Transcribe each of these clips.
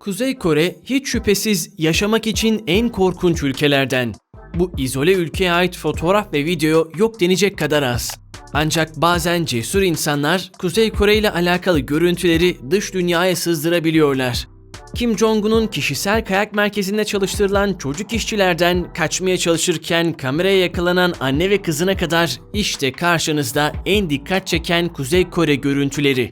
Kuzey Kore hiç şüphesiz yaşamak için en korkunç ülkelerden. Bu izole ülkeye ait fotoğraf ve video yok denecek kadar az. Ancak bazen cesur insanlar Kuzey Kore ile alakalı görüntüleri dış dünyaya sızdırabiliyorlar. Kim Jong-un'un kişisel kayak merkezinde çalıştırılan çocuk işçilerden kaçmaya çalışırken kameraya yakalanan anne ve kızına kadar işte karşınızda en dikkat çeken Kuzey Kore görüntüleri.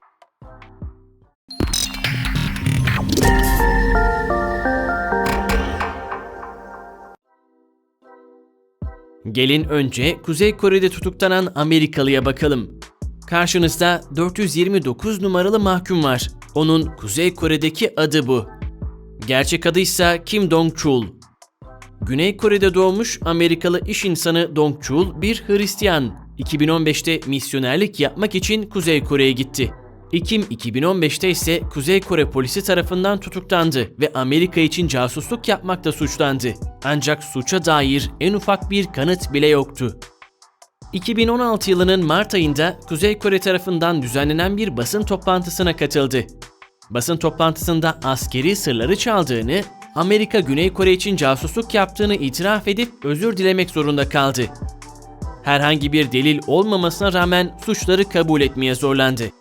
Gelin önce Kuzey Kore'de tutuklanan Amerikalıya bakalım. Karşınızda 429 numaralı mahkum var. Onun Kuzey Kore'deki adı bu. Gerçek adı ise Kim Dong-chul. Güney Kore'de doğmuş Amerikalı iş insanı Dong-chul bir Hristiyan. 2015'te misyonerlik yapmak için Kuzey Kore'ye gitti. Ekim 2015'te ise Kuzey Kore polisi tarafından tutuklandı ve Amerika için casusluk yapmakta suçlandı. Ancak suça dair en ufak bir kanıt bile yoktu. 2016 yılının Mart ayında Kuzey Kore tarafından düzenlenen bir basın toplantısına katıldı. Basın toplantısında askeri sırları çaldığını, Amerika Güney Kore için casusluk yaptığını itiraf edip özür dilemek zorunda kaldı. Herhangi bir delil olmamasına rağmen suçları kabul etmeye zorlandı.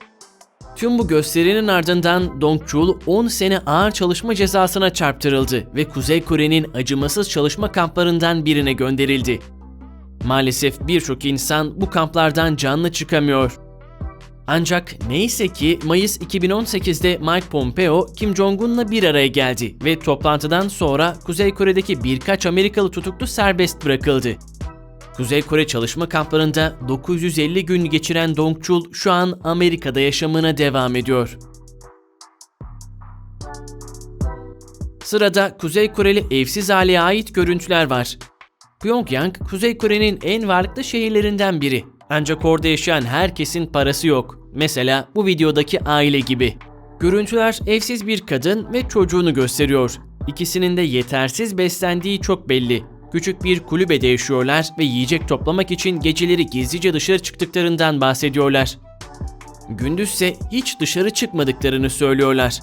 Tüm bu gösterinin ardından Dong-chul 10 sene ağır çalışma cezasına çarptırıldı ve Kuzey Kore'nin acımasız çalışma kamplarından birine gönderildi. Maalesef birçok insan bu kamplardan canlı çıkamıyor. Ancak neyse ki Mayıs 2018'de Mike Pompeo Kim Jong-un'la bir araya geldi ve toplantıdan sonra Kuzey Kore'deki birkaç Amerikalı tutuklu serbest bırakıldı. Kuzey Kore çalışma kamplarında 950 gün geçiren Dong-chul şu an Amerika'da yaşamına devam ediyor. Sırada Kuzey Koreli evsiz aileye ait görüntüler var. Pyongyang, Kuzey Kore'nin en varlıklı şehirlerinden biri. Ancak orada yaşayan herkesin parası yok. Mesela bu videodaki aile gibi. Görüntüler evsiz bir kadın ve çocuğunu gösteriyor. İkisinin de yetersiz beslendiği çok belli. Küçük bir kulübede yaşıyorlar ve yiyecek toplamak için geceleri gizlice dışarı çıktıklarından bahsediyorlar. Gündüzse hiç dışarı çıkmadıklarını söylüyorlar.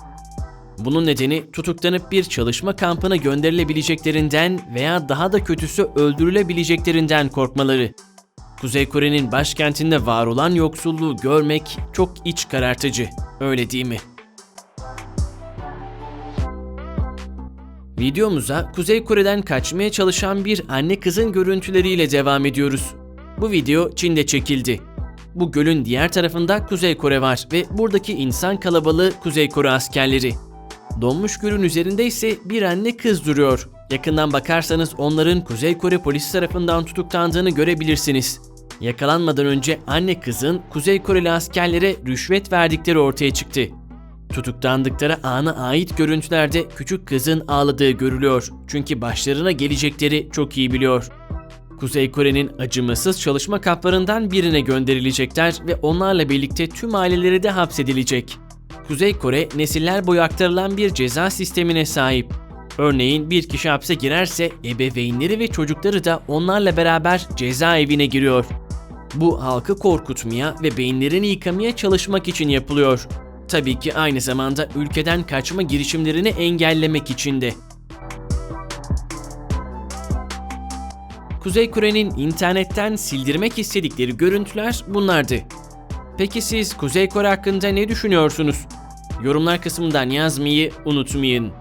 Bunun nedeni tutuklanıp bir çalışma kampına gönderilebileceklerinden veya daha da kötüsü öldürülebileceklerinden korkmaları. Kuzey Kore'nin başkentinde var olan yoksulluğu görmek çok iç karartıcı. Öyle değil mi? Videomuza Kuzey Kore'den kaçmaya çalışan bir anne kızın görüntüleriyle devam ediyoruz. Bu video Çin'de çekildi. Bu gölün diğer tarafında Kuzey Kore var ve buradaki insan kalabalığı Kuzey Kore askerleri. Donmuş gölün üzerinde ise bir anne kız duruyor. Yakından bakarsanız onların Kuzey Kore polisi tarafından tutuklandığını görebilirsiniz. Yakalanmadan önce anne kızın Kuzey Koreli askerlere rüşvet verdikleri ortaya çıktı. Tutuklandıkları ana ait görüntülerde küçük kızın ağladığı görülüyor. Çünkü başlarına gelecekleri çok iyi biliyor. Kuzey Kore'nin acımasız çalışma kamplarından birine gönderilecekler ve onlarla birlikte tüm aileleri de hapsedilecek. Kuzey Kore nesiller boyu aktarılan bir ceza sistemine sahip. Örneğin bir kişi hapse girerse ebeveynleri ve çocukları da onlarla beraber cezaevine giriyor. Bu halkı korkutmaya ve beyinlerini yıkamaya çalışmak için yapılıyor. Tabii ki aynı zamanda ülkeden kaçma girişimlerini engellemek için de. Kuzey Kore'nin internetten sildirmek istedikleri görüntüler bunlardı. Peki siz Kuzey Kore hakkında ne düşünüyorsunuz? Yorumlar kısmından yazmayı unutmayın.